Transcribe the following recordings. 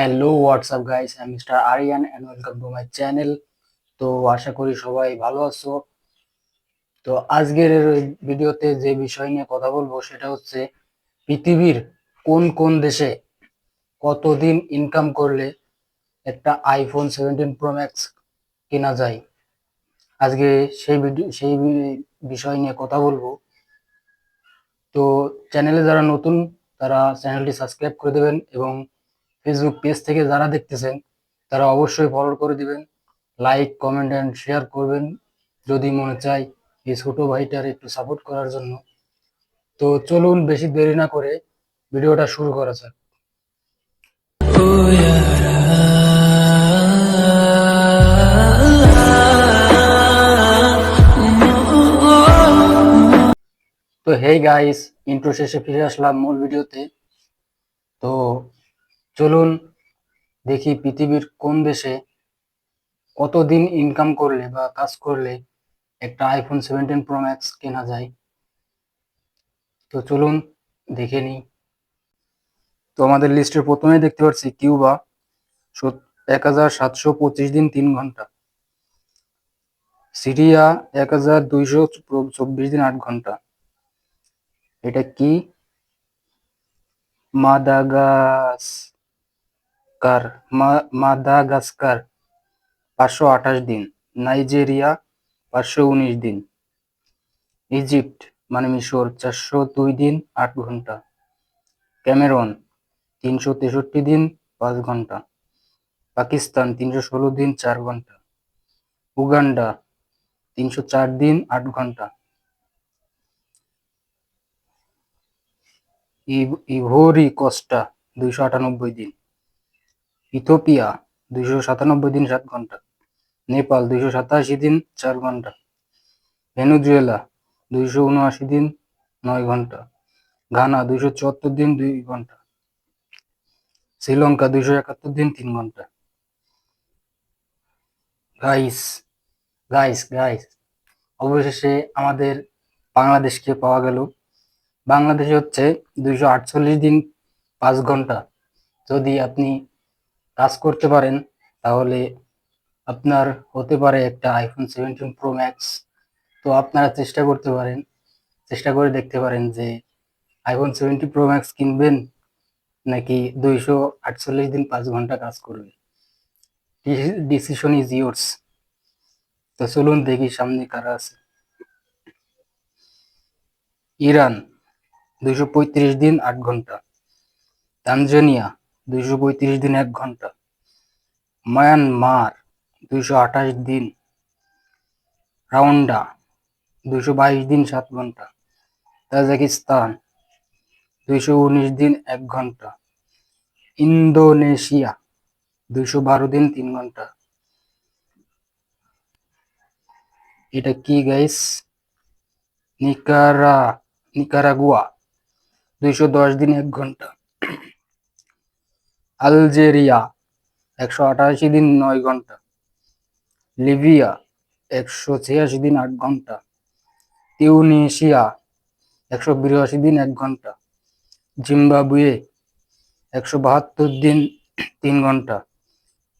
Hello WhatsApp guys আমি mister Aryan and welcome to my channel তো আশা করি সবাই ভালো আছো। তো আজকের ভিডিওতে যে বিষয় নিয়ে কথা বলব সেটা হচ্ছে পৃথিবীর কোন কোন দেশে কতদিন ইনকাম করলে একটা আইফোন সেভেন্টিন প্রো ম্যাক্স কেনা যায়। আজকে সেই ভিডিও সেই বিষয় নিয়ে কথা বলব। তো চ্যানেলে যারা নতুন, তারা চ্যানেলটি সাবস্ক্রাইব করে দেবেন এবং ফেসবুক পেজ থেকে যারা দেখতেছেন, তারা অবশ্যই ফলো করে দিবেন লাইক কমেন্ট অ্যান্ড শেয়ার করবেন, যদি মনে চায় এই ছোট ভাইটার একটু সাপোর্ট করার জন্য। তো চলুন বেশি দেরি না করে ভিডিওটা শুরু করা যাক। তো হেই গাইস ইন্ট্রো শেষে ফিরে আসলাম মূল ভিডিওতে। তো চলুন দেখি পৃথিবীর কোন দেশে কতদিন ইনকাম করলে বা কাজ করলে একটা আইফোন সেভেন্টিন প্রো ম্যাক্স কেনা যায়? তো চলুন দেখে নিই। তো আমাদের লিস্টের প্রথমে দেখতে পাচ্ছি কিউবা এক হাজার সাতশো পঁচিশ দিন তিন ঘণ্টা। সিরিয়া এক হাজার দুইশো চব্বিশ দিন আট ঘণ্টা। এটা কি? মাদাগাস্কার মাদাগাস্কার, পাঁচশো আঠাশ দিন, নাইজেরিয়া, পাঁচশো উনিশ দিন, ইজিপ্ট মানে মিশর, চারশো দুই দিন, আট ঘণ্টা, ক্যামেরন, তিনশো তেষট্টি দিন, পাঁচ ঘণ্টা, পাকিস্তান, তিনশো ষোলো দিন, চার ঘণ্টা, উগান্ডা, তিনশো চার দিন, আট ঘণ্টা, ইভ- ইভোরি কস্টা, দুইশো আটানব্বই দিন ইথোপিয়া দুইশো সাতানব্বই দিন সাত ঘণ্টা। নেপাল, দুইশো সাতাশি দিন চার ঘণ্টা। ভেনেজুয়েলা, দুইশো উনআশি দিন নয় ঘণ্টা। ঘানা, দুইশো চুয়াত্তর দিন দুই ঘণ্টা। শ্রীলঙ্কা, দুইশো একাত্তর দিন তিন ঘণ্টা। গাইস গাইস গাইস, অবশেষে আমাদের বাংলাদেশকে পাওয়া গেল। বাংলাদেশে হচ্ছে দুইশো আটচল্লিশ দিন পাঁচ ঘণ্টা। যদি আপনি কাজ করতে পারেন, তাহলে আপনার হতে পারে একটা আইফোন সেভেন্টিন প্রো ম্যাক্স তো আপনারা চেষ্টা করতে পারেন, চেষ্টা করে দেখতে পারেন যে আইফোন সেভেন্টি প্রো ম্যাক্স কিনবেন নাকি দুইশো আটচল্লিশ দিন পাঁচ ঘণ্টা কাজ করবে। ডিসিশন ইজ ইয়োর্স তো চলুন দেখি সামনে কারা আছে। ইরান, দুইশো পঁয়ত্রিশ দিন আট ঘণ্টা। তানজানিয়া দুইশো পঁয়ত্রিশ দিন এক ঘণ্টা। মায়ানমার দুইশো আঠাশ দিন। রাউন্ডা দুইশো বাইশ দিন সাত ঘণ্টা। তাজাকিস্তান দুইশো উনিশ দিন এক ঘণ্টা। ইন্দোনেশিয়া দুইশো বারো দিন তিন ঘণ্টা। এটা কি গাইস নিকারা নিকারাগুয়া দুইশো দশ দিন এক ঘণ্টা। আলজেরিয়া, একশো আটাশি দিন নয় ঘণ্টা। লিবিয়া, একশো ছিয়াশি দিন আট ঘণ্টা। টিউনিশিয়া একশো বিরাশি দিন এক ঘণ্টা। জিম্বাবুয়ে, একশো বাহাত্তর দিন তিন ঘণ্টা।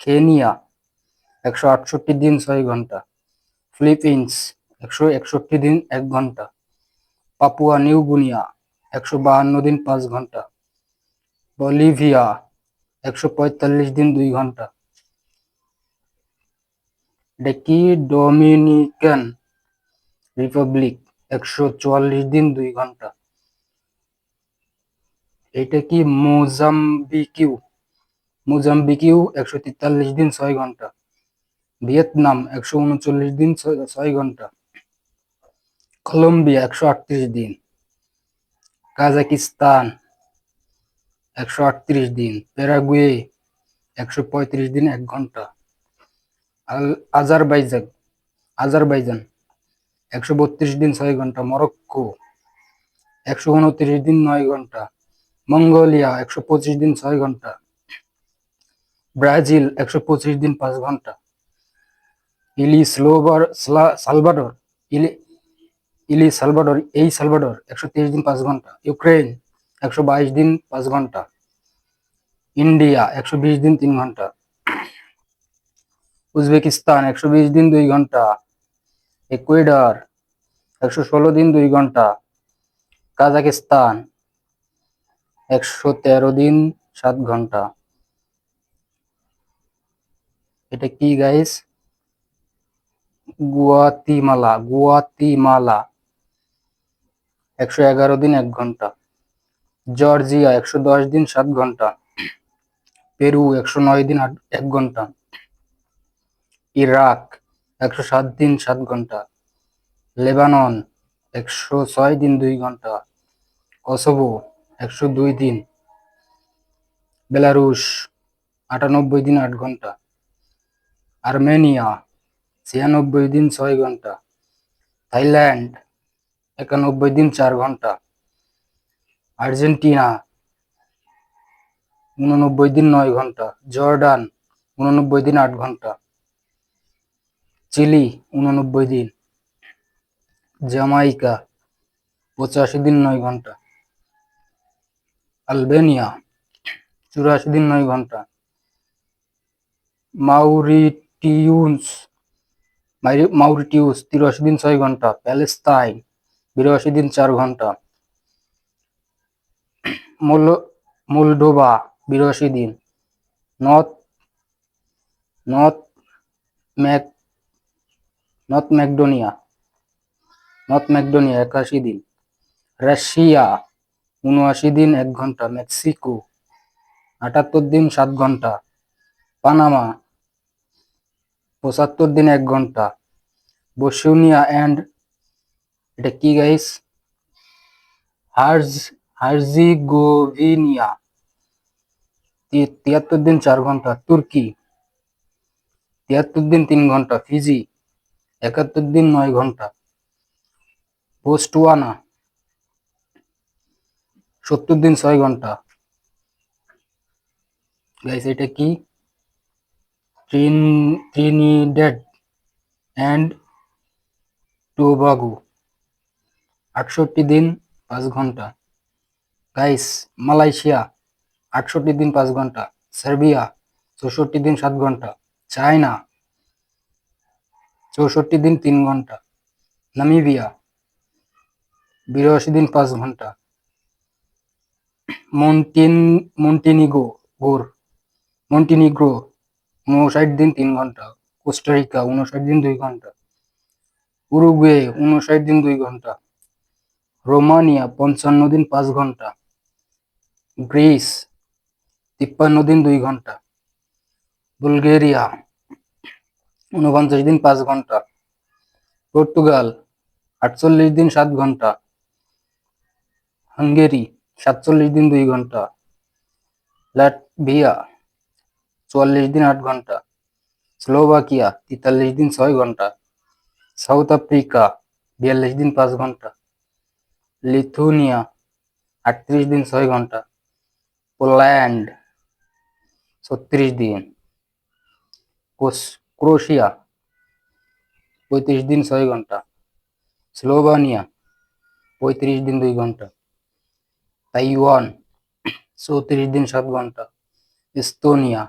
কেনিয়া, একশো আটষট্টি দিন ছয় ঘণ্টা। ফিলিপিন্স, একশো একষট্টি দিন এক ঘণ্টা। পাপুয়া নিউ গুনিয়া, একশো বাহান্ন দিন পাঁচ ঘণ্টা। বলিভিয়া একশো পঁয়তাল্লিশ দিন দুই ঘণ্টা। এটা কি? ডোমিনিকান রিপাবলিক, একশো চুয়াল্লিশ দিন দুই ঘণ্টা। এটা কি? মোজাম্বিকিউ। মোজাম্বিকিউ একশো তেতাল্লিশ দিন ছয় ঘণ্টা। ভিয়েতনাম একশো উনচল্লিশ দিন ছয় ছয় ঘণ্টা। কলম্বিয়া একশো আটত্রিশ দিন। কাজাকিস্তান একশো আটত্রিশ দিন প্যারাগুয়ে একশো পঁয়ত্রিশ দিন এক ঘণ্টা, আল আজারবাইজান আজারবাইজান একশো বত্রিশ দিন ছয় ঘণ্টা, মরক্কো একশো উনত্রিশ দিন নয় ঘণ্টা, মঙ্গোলিয়া একশো পঁচিশ দিন ছয় ঘণ্টা, ব্রাজিল একশো পঁচিশ দিন পাঁচ ঘণ্টা, ইলি স্লোবার সালভাডর, ইলি ইলি সালভাডর, এই সালভাডর একশো তেইশ দিন পাঁচ ঘণ্টা ইউক্রেন একশো বাইশ দিন পাঁচ ঘণ্টা। ইন্ডিয়া একশো বিশ দিন তিন ঘণ্টা। উজবেকিস্তান একশো বিশ দিন দুই ঘণ্টা। ইকুয়েডর একশো ষোলো দিন দুই ঘণ্টা। কাজাকিস্তান একশো তেরো দিন সাত ঘণ্টা। এটা কি গাইস গুয়াতিমালা গুয়াতিমালা। একশো এগারো দিন এক ঘণ্টা। জর্জিয়া একশো দশ দিন সাত ঘণ্টা। পেরু একশো নয় দিন এক ঘণ্টা। ইরাক একশো সাত দিন সাত ঘণ্টা। লেবানন একশো ছয় দিন দুই ঘণ্টা। কসোভো একশো দুই দিন। বেলারুশ আটানব্বই দিন আট ঘণ্টা। আর্মেনিয়া ছিয়ানব্বই দিন ছয় ঘণ্টা। থাইল্যান্ড একানব্বই দিন চার ঘণ্টা। আর্জেন্টিনা, উননব্বই দিন নয় ঘণ্টা। জর্ডান, উননব্বই দিন আট ঘণ্টা। চিলি, উননব্বই দিন। জামাইকা, পঁচাশি দিন নয় ঘণ্টা। আলবেনিয়া, চুরাশি দিন নয় ঘণ্টা। মাউরিটিউস, মাইরি- মাউরিটিউস, তিরাশি দিন ছয় ঘণ্টা। প্যালেস্তাইন, বিরাশি দিন চার ঘণ্টা। মোলডোভা বিরাশি দিন North North Mac, North Macedonia North Macedonia, একাশি দিন রাশিয়া, উনআশি দিন, এক ঘণ্টা, মেক্সিকো, আটাত্তর দিন, সাত ঘণ্টা, পানামা, পঁচাত্তর দিন, এক ঘণ্টা, বসুনিয়া অ্যান্ড, এটা কি গাইস হার্জ হার্জিগোভিনিয়া। তিয়াত্তর দিন চার ঘণ্টা। তুর্কি। তিয়াত্তর দিন তিন ঘণ্টা। ফিজি। একাত্তর দিন নয় ঘণ্টা। বোস্টওয়ানা সত্তর দিন ছয় ঘণ্টা। গাইস এটা কি? ট্রিন ট্রিনিডেড অ্যান্ড টোবাগো আটষট্টি দিন পাঁচ ঘণ্টা। গাইস, মালয়েশিয়া, আটষট্টি দিন পাঁচ ঘণ্টা। সার্বিয়া, চৌষট্টি দিন সাত ঘণ্টা। চায়না, চৌষট্টি দিন তিন ঘণ্টা। নামিবিয়া, বিরাশি দিন পাঁচ ঘণ্টা। মন্টিন, মন্টিনিগো, গোর। মন্টিনিগ্রো উনষাট দিন তিন ঘণ্টা। কোস্টারিকা উনষাট দিন দুই ঘণ্টা। উরুগুয়ে উনষাট দিন দুই ঘণ্টা। রোমানিয়া, পঞ্চান্ন দিন পাঁচ ঘণ্টা। গ্রিস, তিপ্পান্ন দিন দুই ঘণ্টা। বুলগেরিয়া উনপঞ্চাশ দিন পাঁচ ঘণ্টা। পর্তুগাল, আটচল্লিশ দিন সাত ঘণ্টা। হাঙ্গেরি, সাতচল্লিশ দিন দুই ঘণ্টা। লাটভিয়া, চুয়াল্লিশ দিন আট ঘণ্টা। স্লোভাকিয়া, তেতাল্লিশ দিন ছয় ঘণ্টা। সাউথ আফ্রিকা, বিয়াল্লিশ দিন পাঁচ ঘণ্টা। লিথুনিয়া, আটত্রিশ দিন ছয় ঘণ্টা। পোল্যান্ড ছত্রিশ দিন কোস- ক্রোয়েশিয়া পঁয়ত্রিশ দিন ছয় ঘণ্টা স্লোভানিয়া পঁয়ত্রিশ দিন দুই ঘণ্টা তাইওয়ান চৌত্রিশ দিন সাত ঘণ্টা এস্তোনিয়া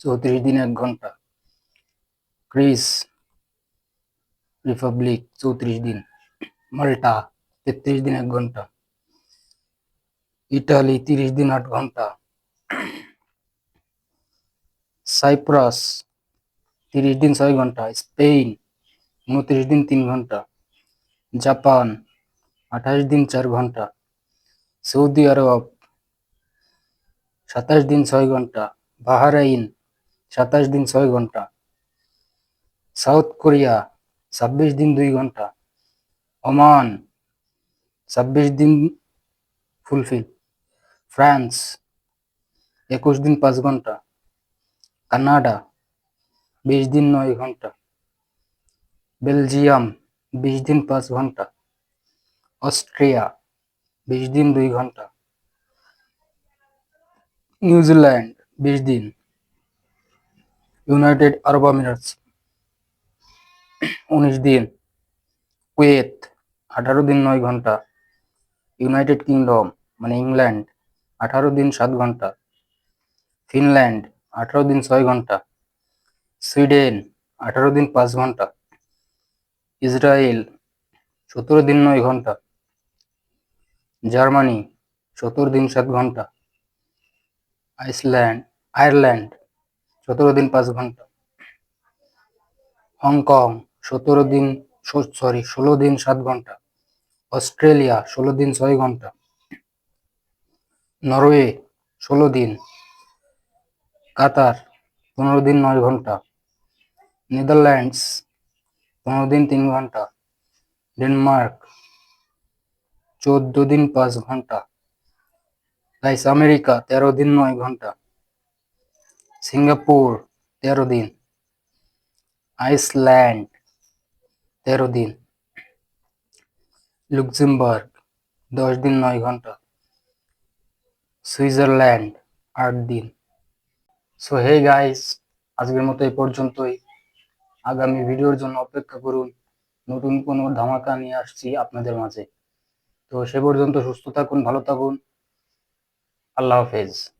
চৌত্রিশ দিন এক ঘণ্টা গ্রিস রিপাবলিক চৌত্রিশ দিন মাল্টা তেত্রিশ দিন এক ঘণ্টা ইটালি তিরিশ দিন আট ঘণ্টা। সাইপ্রাস তিরিশ দিন ছয় ঘণ্টা। স্পেন উনত্রিশ দিন তিন ঘণ্টা। জাপান আঠাশ দিন চার ঘণ্টা। সৌদি আরব সাতাশ দিন ছয় ঘণ্টা। বাহারাইন সাতাশ দিন ছয় ঘণ্টা। সাউথ কোরিয়া ছাব্বিশ দিন দুই ঘণ্টা। ওমান ছাব্বিশ দিন ফুলফিল। ফ্রান্স, একুশ দিন পাঁচ ঘণ্টা। কানাডা, বিশ দিন নয় ঘণ্টা। বেলজিয়াম, বিশ দিন পাঁচ ঘণ্টা। অস্ট্রিয়া, বিশ দিন দুই ঘণ্টা। নিউজিল্যান্ড বিশ দিন। ইউনাইটেড আরব আমিরাটস উনিশ দিন। কুয়েত, আঠারো দিন নয় ঘণ্টা। ইউনাইটেড কিংডম মানে ইংল্যান্ড আঠারো দিন সাত ঘণ্টা। ফিনল্যান্ড, আঠারো দিন ছয় ঘণ্টা। সুইডেন, আঠারো দিন পাঁচ ঘণ্টা। ইসরায়েল, সতেরো দিন নয় ঘণ্টা। জার্মানি, সতেরো দিন সাত ঘণ্টা। আইসল্যান্ড, আয়ারল্যান্ড, সতেরো দিন পাঁচ ঘণ্টা। হংকং, সতেরো দিন সরি, ষোলো দিন সাত ঘণ্টা। অস্ট্রেলিয়া, ষোলো দিন ছয় ঘণ্টা। নরওয়ে, ষোলো দিন। কাতার, পনেরো দিন, নয় ঘণ্টা। নেদারল্যান্ডস, পনেরো দিন, তিন ঘণ্টা। ডেনমার্ক, চোদ্দ দিন, পাঁচ ঘণ্টা। গাইস, আমেরিকা, তেরো দিন, নয় ঘণ্টা। সিঙ্গাপুর, তেরো দিন। আইসল্যান্ড, তেরো দিন। লুক্সেমবার্গ, দশ দিন, নয় ঘণ্টা। সুইজারল্যান্ড, আট দিন। সো হে গাইস আজকের মতো এই পর্যন্তই। আগামী ভিডিওর জন্য অপেক্ষা করুন। নতুন কোনো ধামাকা নিয়ে আসছি আপনাদের মাঝে। তো সে পর্যন্ত সুস্থ থাকুন, ভালো থাকুন। আল্লাহ হাফেজ।